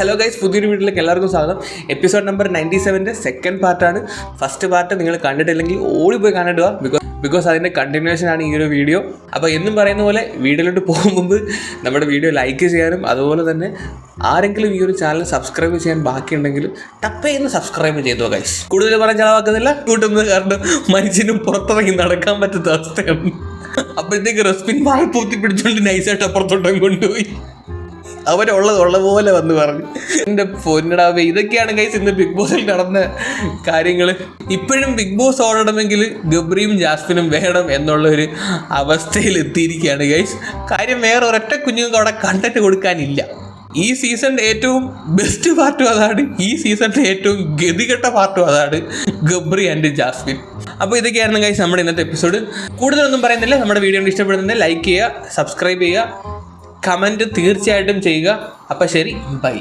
Hello guys പുതിയൊരു വീട്ടിലേക്ക് എല്ലാവർക്കും സ്വാഗതം. എപ്പിസോഡ് നമ്പർ നയന്റി സെവന്റെ സെക്കൻഡ് പാർട്ടാണ് ഫസ്റ്റ് പാർട്ട് നിങ്ങൾ കണ്ടിട്ടില്ലെങ്കിൽ ഓടിപ്പോയി കണ്ടിട്ട് ബിക്കോസ് ബിക്കോസ് അതിന്റെ കണ്ടിന്യൂഷൻ ആണ് ഈ ഒരു വീഡിയോ അപ്പോൾ എന്നും പറയുന്ന പോലെ വീഡിയോയിലോട്ട് പോകും മുമ്പ് നമ്മുടെ വീഡിയോ ലൈക്ക് ചെയ്യാനും അതുപോലെ തന്നെ ആരെങ്കിലും ഈ ഒരു ചാനൽ സബ്സ്ക്രൈബ് ചെയ്യാൻ ബാക്കിയുണ്ടെങ്കിൽ ടപ്പ് ചെയ്യുന്ന സബ്സ്ക്രൈബ് ചെയ്തോ ഗൈസ് കൂടുതൽ പറയാൻ ചിലവാക്കുന്നില്ല. കൂട്ടുന്നത് കാരണം മനുഷ്യനും പുറത്തിറങ്ങി നടക്കാൻ പറ്റാത്ത അവസ്ഥയാണ്. അപ്പോഴത്തേക്ക് റെസ്പിൻ വാൾ പൂത്തി പിടിച്ചുകൊണ്ട് നൈസായിട്ട് അപ്പുറത്തോട്ടം കൊണ്ടുപോയി. അവരുള്ളത് ഉള്ള പോലെ വന്ന് പറഞ്ഞു. എന്റെ പൊന്നിടാവേ ഇതൊക്കെയാണ് കൈസ് ഇന്ന് ബിഗ് ബോസിൽ നടന്ന കാര്യങ്ങൾ ഇപ്പോഴും ബിഗ് ബോസ് ഓടണമെങ്കിൽ ഗബ്രിയും ജാസ്മിനും വേണം എന്നുള്ള ഒരു അവസ്ഥയിൽ എത്തിയിരിക്കുകയാണ് ഗൈസ് കാര്യം വേറെ ഒരൊറ്റ കുഞ്ഞുങ്ങൾക്ക് അവിടെ കണ്ടന്റ് കൊടുക്കാനില്ല. ഈ സീസണിന്റെ ഏറ്റവും ബെസ്റ്റ് പാർട്ടും അതാണ്. ഈ സീസണിന്റെ ഏറ്റവും ഗതികെട്ട പാർട്ടും അതാണ് ഗബ്രി ആൻഡ് ജാസ്മിൻ. അപ്പോൾ ഇതൊക്കെയായിരുന്നു ഗൈസ് നമ്മുടെ ഇന്നത്തെ എപ്പിസോഡ് കൂടുതലൊന്നും പറയുന്നില്ല. നമ്മുടെ വീഡിയോ ഇഷ്ടപ്പെടുന്നുണ്ടെങ്കിൽ ലൈക്ക് ചെയ്യുക സബ്സ്ക്രൈബ് ചെയ്യുക. കമന്റ് തീർച്ചയായിട്ടും ചെയ്യുക. അപ്പം ശരി ബൈ.